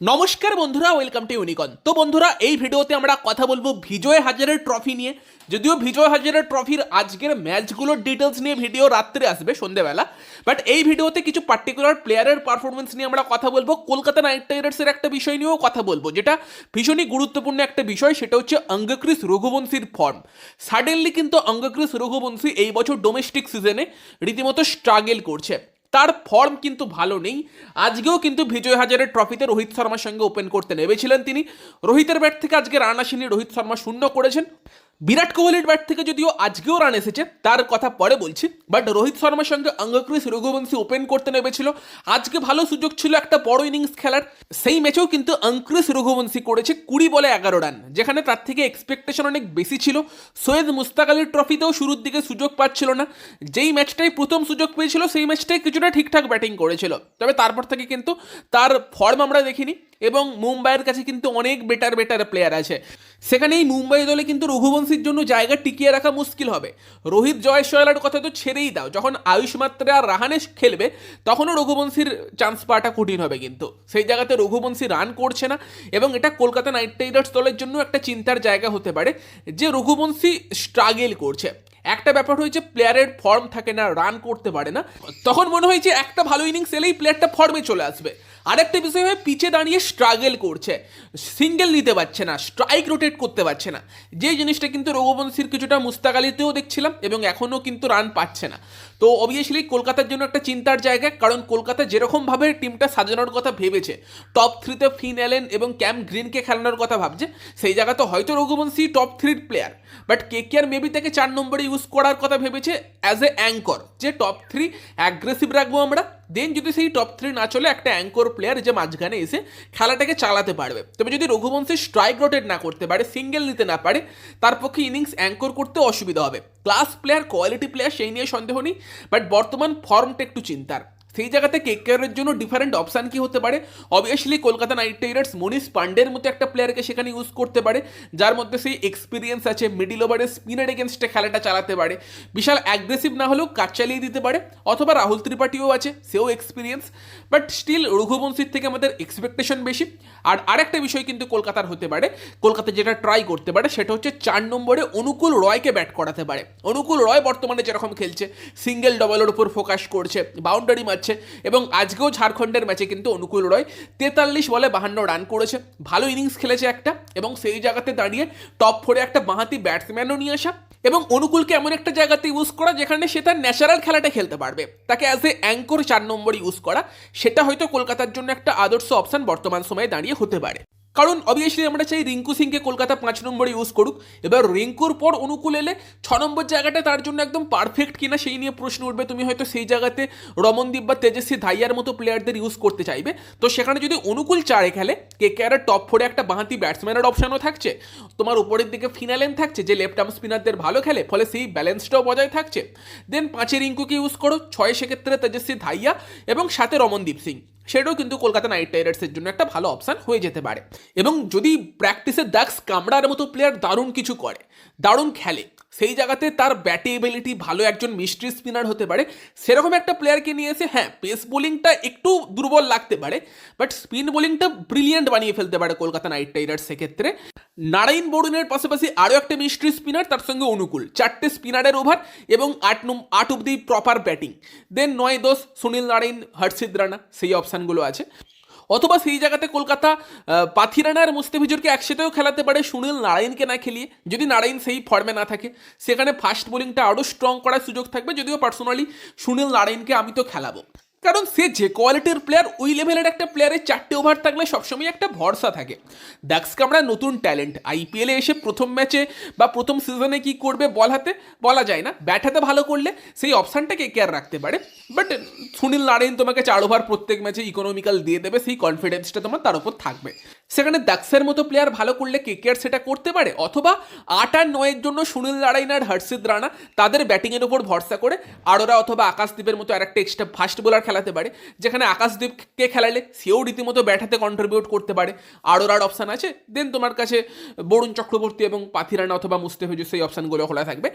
নমস্কার বন্ধুরা welcome to ইউনিকন তো বন্ধুরা, এই ভিডিওতে আমরা কথা বলব বিজয় হাজারের ট্রফি নিয়ে। যদিও বিজয় হাজারের ট্রফির আজকের ম্যাচগুলোর ডিটেলস নিয়ে ভিডিও রাত্রে আসবে, সন্ধেবেলা। বাট এই ভিডিওতে কিছু পার্টিকুলার প্লেয়ারের পারফরমেন্স নিয়ে আমরা কথা বলব। কলকাতা নাইট রাইডার্সের একটা বিষয় নিয়েও কথা বলব, যেটা ভীষণই গুরুত্বপূর্ণ একটা বিষয়, সেটা হচ্ছে অঙ্গক্রিস রঘুবংশীর ফর্ম সাডেনলি কিন্তু অঙ্গক্রিস রঘুবংশী এই বছর ডোমেস্টিক সিজনে রীতিমতো স্ট্রাগেল করছে। তার ফর্ম কিন্তু ভালো নেই। আজকেও কিন্তু বিজয় হাজারের ট্রফিতে রোহিত শর্মার সঙ্গে ওপেন করতে নেমেছিলেন তিনি। রোহিতের ব্যাট থেকে আজকে রান আসেনি রোহিত শর্মা শূন্য করেছেন। বিরাট কোহলির ব্যাট থেকে যদিও আজকেও রান এসেছে, তার কথা পরে বলছি বাট রোহিত শর্মার সঙ্গে অঙ্গক্রিস রঘুবংশী ওপেন করতে নেমেছিল। আজকে ভালো সুযোগ ছিল একটা বড় ইনিংস খেলার, সেই ম্যাচেও কিন্তু অঙ্ক্রিস রঘুবংশী করেছে কুড়ি বলে এগারো রান যেখানে তার থেকে এক্সপেকটেশন অনেক বেশি ছিল। সৈয়দ মুস্তাক আলীর ট্রফিতেও শুরুর দিকে সুযোগ পাচ্ছিল না। যেই ম্যাচটাই প্রথম সুযোগ পেয়েছিল, সেই ম্যাচটাই কিছুটা ঠিকঠাক ব্যাটিং করেছিল। তবে তারপর থেকে কিন্তু তার ফর্ম আমরা দেখিনি। এবং মুম্বাইয়ের কাছে কিন্তু অনেক বেটার বেটার প্লেয়ার আছে। সেখানে এই মুম্বাই দলে কিন্তু রঘুবংশীর জন্য জায়গা টিকিয়ে রাখা মুশকিল হবে। রোহিত জয়সওয়ালার কথা তো ছেড়েই দাও। যখন আয়ুষ মাত্রা আর রাহানেশ খেলবে, তখনও রঘুবংশীর চান্স পাওয়াটা কঠিন হবে কিন্তু। সেই জায়গাতে রঘুবংশী রান করছে না এবং এটা কলকাতা নাইট রাইডার্স দলের জন্য একটা চিন্তার জায়গা হতে পারে যে রঘুবংশী স্ট্রাগেল করছে। একটা ব্যাপার হয়েছে প্লেয়ারের ফর্ম থাকে না রান করতে পারে না। তখন মনে হয় যে একটা ভালো ইনিংস এলেই প্লেয়ারটা ফর্মে চলে আসবে। আরেকটা বিষয় হয়ে পিচে দাঁড়িয়ে স্ট্রাগল করছে। সিঙ্গেল নিতে পারছে না স্ট্রাইক রোটেট করতে পারছে না। যে জিনিসটা কিন্তু রঘুবংশীর কিছুটা মুস্তাক আলীতেও দেখছিলাম, এবং এখনও কিন্তু রান পাচ্ছে না। তো অবভিয়াসলি কলকাতার জন্য একটা চিন্তার জায়গা, কারণ কলকাতা যেরকমভাবে টিমটা সাজানোর কথা ভেবেছে টপ থ্রিতে ফিন অ্যালেন এবং ক্যাম্প গ্রিনকে খেলানোর কথা ভাবছে, সেই জায়গাতে হয়তো রঘুবংশী টপ থ্রির player but K K R maybe তাকে চার নম্বরে ইউজ করার কথা ভেবেছে অ্যাজ এ অ্যাঙ্কর যে টপ থ্রি অ্যাগ্রেসিভ রাখব আমরা। দেন যদি সেই টপ থ্রি না চলে, একটা অ্যাঙ্কর প্লেয়ার যে মাঝখানে এসে খেলাটাকে চালাতে পারবে। তবে যদি রঘুবংশী স্ট্রাইক রোটেট না করতে পারে সিঙ্গেল নিতে না পারে, তার পক্ষে ইনিংস অ্যাঙ্কর করতে অসুবিধা হবে। ক্লাস প্লেয়ার কোয়ালিটি প্লেয়ার সেই নিয়ে সন্দেহ নেই বাট বর্তমান ফর্মটা একটু চিন্তার। সেই জায়গাতে কেকেআরের জন্য ডিফারেন্ট অপশান কি হতে পারে? Obviously Kolkata Knight Riders Manish পান্ডের মতো একটা প্লেয়ারকে সেখানে ইউজ করতে পারে, যার মধ্যে সেই এক্সপিরিয়েন্স আছে মিডিল ওভারে স্পিনার এগেনস্টে খেলাটা চালাতে পারে। বিশাল অ্যাগ্রেসিভ না হলেও কাজ চালিয়ে দিতে পারে, অথবা রাহুল ত্রিপাঠীও আছে, সেও এক্সপিরিয়েন্স বাট স্টিল রঘুবংশীর থেকে আমাদের এক্সপেকটেশন বেশি। আর আরেকটা বিষয় কিন্তু কলকাতার হতে পারে, কলকাতা যেটা ট্রাই করতে পারে, সেটা হচ্ছে চার নম্বরে অনুকূল রয়কে ব্যাট করাতে পারে। অনুকূল রয় বর্তমানে যেরকম খেলছে সিঙ্গেল ডবলের উপর ফোকাস করছে বাউন্ডারি মারছে এবং আজকেও ঝাড়খণ্ডের ম্যাচে কিন্তু অনুকূল রয়। তেতাল্লিশ বলে বাহান্ন রান করেছে। ভালো ইনিংস খেলেছে একটা এবং সেই জায়গাতে দাঁড়িয়ে টপ ফোরে একটা বাঁহাতি ব্যাটসম্যানও নিয়ে আসা এবং অনুকূলকে এমন একটা জায়গাতে ইউজ করা যেখানে সে তার ন্যাচারাল খেলাটা খেলতে পারবে। তাকে অ্যাজ এ অ্যাঙ্কর চার নম্বর ইউজ করা। সেটা হয়তো কলকাতার জন্য একটা আদর্শ অপশান বর্তমান সময়ে দাঁড়িয়ে হতে পারে। কারণ অবভিয়াসলি আমরা চাই রিঙ্কু সিংকে কলকাতা পাঁচ নম্বরে ইউজ করুক। এবার রিঙ্কুর পর অনুকূল এলে ছ নম্বর জায়গাটা তার জন্য একদম পারফেক্ট কিনা সেই নিয়ে প্রশ্ন উঠবে। তুমি হয়তো সেই জায়গাতে রমনদীপ বা তেজস্বী ধাইয়ার মতো প্লেয়ারদের ইউজ করতে চাইবে। তো সেখানে যদি অনুকূল চারে খেলে কে কে আর টপ ফোরে একটা বাঁহাতি ব্যাটসম্যানের অপশনও থাকছে। তোমার উপরের দিকে ফিনালেন থাকছে, যে লেফট আর্ম স্পিনারদের ভালো খেলে, ফলে সেই ব্যালেন্সটাও বজায় থাকছে। দেন পাঁচে রিঙ্কুকে ইউজ করো, ছয় সেক্ষেত্রে তেজস্বী ধাইয়া এবং সাথে রমনদীপ সিং। সেটাও কিন্তু কলকাতা নাইট রাইডার্সের জন্য একটা ভালো অপশান হয়ে যেতে পারে। এবং যদি প্র্যাকটিসে দেখ কামড়ার মতো প্লেয়ার দারুণ কিছু করে, দারুণ খেলে সেই জায়গাতে তার ব্যাটে এবিলিটি ভালো একজন মিস্ট্রি স্পিনার হতে পারে। সেরকম একটা প্লেয়ারকে নিয়ে এসে হ্যাঁ পেস বোলিংটা একটু দুর্বল লাগতে পারে বাট স্পিন বোলিংটা ব্রিলিয়েন্ট বানিয়ে ফেলতে পারে কলকাতা নাইট রাইডার্স সেক্ষেত্রে। নারায়ণ বরুণের পাশাপাশি আরও একটা মিস্ট্রি স্পিনার তার সঙ্গে অনুকূল, চারটে স্পিনারের ওভার এবং আট নম, আট অব্দি প্রপার ব্যাটিং দেন নয় দোষ সুনীল নারায়ণ হর্ষিদ রানা, সেই অপশানগুলো আছে। অথবা সেই জায়গাতে কলকাতা পাথিরানা আর মুস্তাফিজুরকে একসাথেও খেলাতে পারে সুনীল নারায়ণকে না খেলিয়ে, যদি নারায়ণ সেই ফর্মে না থাকে। সেখানে ফাস্ট বোলিংটা আরও স্ট্রং করার সুযোগ থাকবে, যদিও পার্সোনালি সুনীল নারায়ণকে আমি তো খেলাবো। কারণ সে যে কোয়ালিটির প্লেয়ার ওই লেভেলের একটা প্লেয়ারের চারটে ওভার থাকলে সবসময় একটা ভরসা থাকে। দাক্স কামরা নতুন ট্যালেন্ট আইপিএলে এসে প্রথম ম্যাচে বা প্রথম সিজনে কি করবে বল হাতে? বলা যায় না। ব্যাট হাতে ভালো করলে সেই অপশানটাকে কেয়ার রাখতে পারে? বাট সুনীল নারায়ণ তোমাকে চার ওভার প্রত্যেক ম্যাচে ইকোনমিক্যাল দিয়ে দেবে, সেই কনফিডেন্সটা তোমার তার উপর থাকবে। সেখানে দাক্সের মতো প্লেয়ার ভালো করলে কে কেকেআর সেটা করতে পারে? অথবা আট আর নয়ের জন্য সুনীল নারায়ণ আর হর্ষিদ রানা তাদের ব্যাটিংয়ের উপর ভরসা করে আরোরা অথবা আকাশদ্বীপের মতো আর একটা এক্সট্রা ফাস্ট বোলার খেলাতে পারে, যেখানে আকাশদ্বীপকে খেলালে সেও রীতিমতো ব্যাটাতে কন্ট্রিবিউট করতে পারে। আরোরার অপশান আছে দেন তোমার কাছে বরুণ চক্রবর্তী এবং পাথিরানা অথবা মুস্তাফিজুর সেই অপশানগুলো খোলা থাকবে।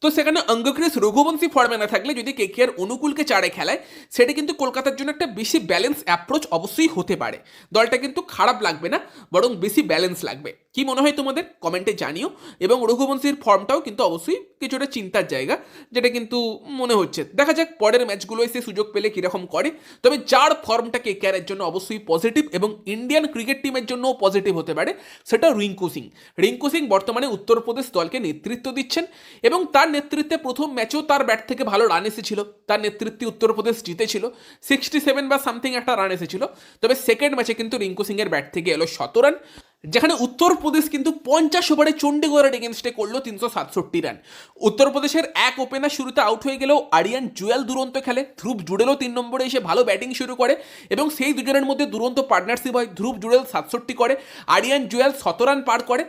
তো সেখানে অঙ্গক্রিস রঘুবংশী ফর্মে না থাকলে যদি কেকেআর অনুকূলকে চারে খেলায়, সেটা কিন্তু কলকাতার জন্য একটা বেশি ব্যালেন্স অ্যাপ্রোচ অবশ্যই হতে পারে। দলটা কিন্তু খারাপ লাগবে না, বরং বেশি ব্যালেন্স লাগবে। কি মনে হয় তোমাদের? কমেন্টে জানিও। এবং রঘুবংশীর ফর্মটাও কিন্তু অবশ্যই কিছুটা চিন্তার জায়গা, যেটা কিন্তু মনে হচ্ছে। দেখা যাক পরের ম্যাচগুলো এসে সুযোগ পেলে কীরকম করে। তবে যার ফর্মটা কেকেআরের জন্য অবশ্যই পজিটিভ এবং ইন্ডিয়ান ক্রিকেট টিমের জন্যও পজিটিভ হতে পারে, সেটা রিঙ্কু সিং। রিঙ্কু সিং বর্তমানে উত্তরপ্রদেশ দলকে নেতৃত্ব দিচ্ছেন এবং তার নেতৃত্বে প্রথম ম্যাচেও তার ব্যাট থেকে ভালো রান এসেছিল। তার নেতৃত্বে উত্তরপ্রদেশ জিতেছিল। সিক্সটি সেভেন বা সামথিং একটা রান এসেছিল। তবে সেকেন্ড ম্যাচে কিন্তু রিঙ্কু সিংয়ের ব্যাট থেকে এলো শত রান যেখানে উত্তরপ্রদেশ কিন্তু পঞ্চাশ ওভারে চণ্ডীগড়ের এগেনস্টে করল তিনশো সাতষট্টি রান উত্তরপ্রদেশের এক ওপেনার শুরুতে আউট হয়ে গেলেও আরিয়ান জুয়েল দুরন্ত খেলে, ধ্রুব জুডেলও তিন নম্বরে এসে ভালো ব্যাটিং শুরু করে এবং সেই দুজনের মধ্যে দুরন্ত পার্টনারশিপ হয়, ধ্রুব জুডেল সাতষট্টি করে, আরিয়ান জুয়েল শত রান পার করে।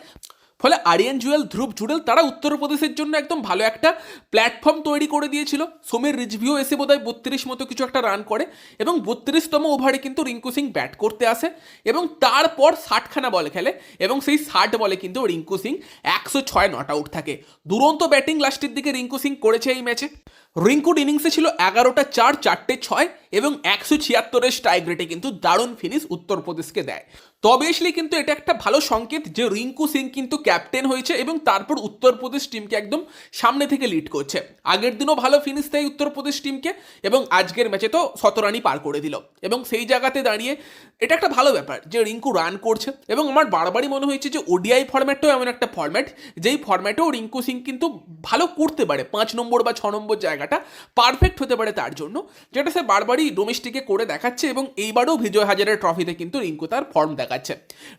ফলে আরিয়ান জুয়েল, ধ্রুব জুডেল তারা উত্তরপ্রদেশের জন্য একদম ভালো একটা প্ল্যাটফর্ম তৈরি করে দিয়েছিল। সোমের রিজভিউ এসে বোধহয় বত্রিশ মতো কিছু একটা রান করে এবং বত্রিশতম ওভারে কিন্তু রিঙ্কু সিং ব্যাট করতে আসে এবং তারপর ষাটখানা বল খেলে এবং সেই ষাট বলে কিন্তু রিঙ্কু সিং একশো ছয় নট আউট থাকে। দুরন্ত ব্যাটিং লাস্টের দিকে রিঙ্কু সিং করেছে এই ম্যাচে রিঙ্কুর ইনিংসে ছিল এগারোটা চার, চারটে ছয় এবং একশো ছিয়াত্তরের স্ট্রাইক রেটে কিন্তু দারুণ ফিনিশ উত্তরপ্রদেশকে দেয়। তবেশলি কিন্তু এটা একটা ভালো সংকেত যে রিঙ্কু সিং কিন্তু ক্যাপ্টেন হয়েছে এবং তারপর উত্তরপ্রদেশ টিমকে একদম সামনে থেকে লিড করছে। আগের দিনও ভালো ফিনিশ দেয় উত্তরপ্রদেশ টিমকে এবং আজকের ম্যাচে তো শতরানই পার করে দিল। এবং সেই জায়গাতে দাঁড়িয়ে এটা একটা ভালো ব্যাপার যে রিঙ্কু রান করছে এবং আমার বারবারই মনে হয়েছে যে ওডিআই ফরম্যাটটাও এমন একটা ফর্ম্যাট যেই ফর্ম্যাটেও রিঙ্কু সিং কিন্তু ভালো করতে পারে। পাঁচ নম্বর বা ছ নম্বর জায়গাটা পারফেক্ট হতে পারে তার জন্য, যেটা সে বারবারই ডোমেস্টিকে করে দেখাচ্ছে এবং এইবারও বিজয় হাজারের ট্রফিতে কিন্তু রিঙ্কু তার ফর্ম দেখাচ্ছে।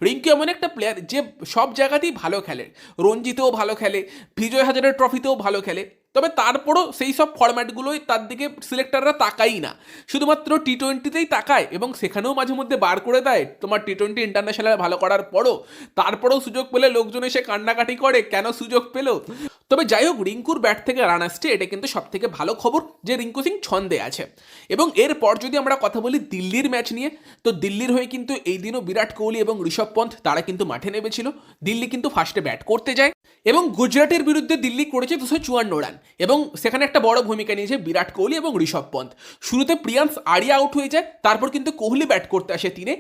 রিঙ্কু এমন একটা প্লেয়ার যে সব জায়গাতেই ভালো খেলে। রঞ্জিতেও ভালো খেলে, বিজয় হাজারের ট্রফিতেও ভালো খেলে। তবে তারপরও সেই সব ফরম্যাটগুলোই তার দিকে সিলেক্টাররা তাকাই না। শুধুমাত্র টি টোয়েন্টিতেই তাকায় এবং সেখানেও মাঝে মধ্যে বার করে দেয়। তোমার টি টোয়েন্টি ইন্টারন্যাশনাল ভালো করার পরও। তারপরেও সুযোগ পেলে লোকজন এসে কান্নাকাটি করে। কেন সুযোগ পেল? তবে যাই হোক, রিঙ্কুর ব্যাট থেকে রান আসছে। এটা কিন্তু সব থেকে ভালো খবর যে রিঙ্কু সিং ছন্দে আছে। এবং এরপর যদি আমরা কথা বলি দিল্লির ম্যাচ নিয়ে, তো দিল্লির হয়ে কিন্তু এই দিনও বিরাট কোহলি এবং ঋষভ পন্থ তারা কিন্তু মাঠে নেমেছিল। দিল্লি কিন্তু ফার্স্টে ব্যাট করতে যায়। এবং গুজরাটের বিরুদ্ধে দিল্লি করেছে দুশো চুয়ান্ন রান এবং সেখানে একটা বড় ভূমিকা নিয়েছে বিরাট কোহলি এবং ঋষভ পন্থ শুরুতে প্রিয়াংশ আরিয়া আউট হয়ে যায়, তারপর কিন্তু কোহলি ব্যাট করতে আসে তিনে।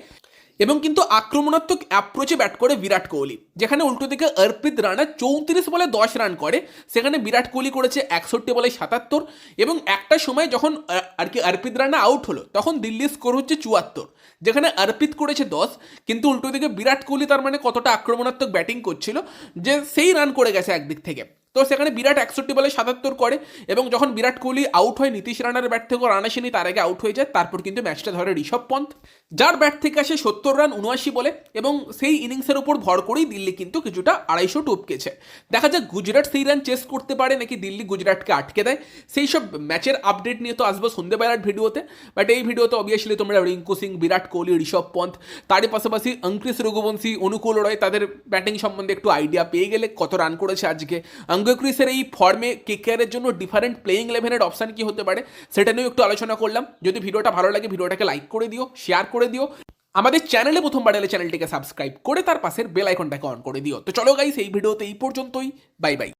এবং কিন্তু আক্রমণাত্মক অ্যাপ্রোচে ব্যাট করে বিরাট কোহলি, যেখানে উল্টো দিকে অর্পিত রানা চৌত্রিশ বলে দশ রান করে, সেখানে বিরাট কোহলি করেছে একষট্টি বলে সাতাত্তর এবং একটা সময় যখন আর কি অর্পিত রানা আউট হলো, তখন দিল্লির স্কোর হচ্ছে চুয়াত্তর, যেখানে অর্পিত করেছে দশ, কিন্তু উল্টো দিকে বিরাট কোহলি তার মানে কতটা আক্রমণাত্মক ব্যাটিং করছিল, যে সেই রান করে গেছে একদিক থেকে। তো সেখানে বিরাট একষট্টি বলে সাতাত্তর করে এবং যখন বিরাট কোহলি আউট হয়, নীতিশ রানার ব্যাট থেকেও রান আসেনি তার আগে আউট হয়ে যায়, তারপর কিন্তু ম্যাচটা ধরে ঋষভ পন্থ, যার ব্যাট থেকে আসে সত্তর রান উনআশি বলে এবং সেই ইনিংসের উপর ভর করেই দিল্লি কিন্তু কিছুটা আড়াইশো টপকেছে। দেখা যাক গুজরাট সেই রান চেস করতে পারে নাকি দিল্লি গুজরাটকে আটকে দেয়। সেই সব ম্যাচের আপডেট নিয়ে তো আসব সন্ধ্যেবেলার ভিডিওতে বাট এই ভিডিওতে অবভিয়াসলি তোমরা রিঙ্কু সিং, বিরাট কোহলি, ঋষভ পন্থ, তারই পাশাপাশি অঙ্কৃশ রঘুবংশী, অনুকূল রয়, তাদের ব্যাটিং সম্বন্ধে একটু আইডিয়া পেয়ে গেলে কত রান করেছে আজকে। অঙ্গক্রিসের এই ফর্মে কেকেআরের জন্য ডিফারেন্ট প্লেয়িং ইলেভেনের অপশান কি হতে পারে, সেটা নিয়েও একটু আলোচনা করলাম। যদি ভিডিওটা ভালো লাগে, ভিডিওটাকে লাইক করে দিও শেয়ার করে দিও। আমাদের চ্যানেলে প্রথমবার এলে চ্যানেলটিকে সাবস্ক্রাইব করে তার পাশের বেল আইকনটাকে অন করে দিও। তো চলো গাইস এই ভিডিওতে এই পর্যন্তই। Bye bye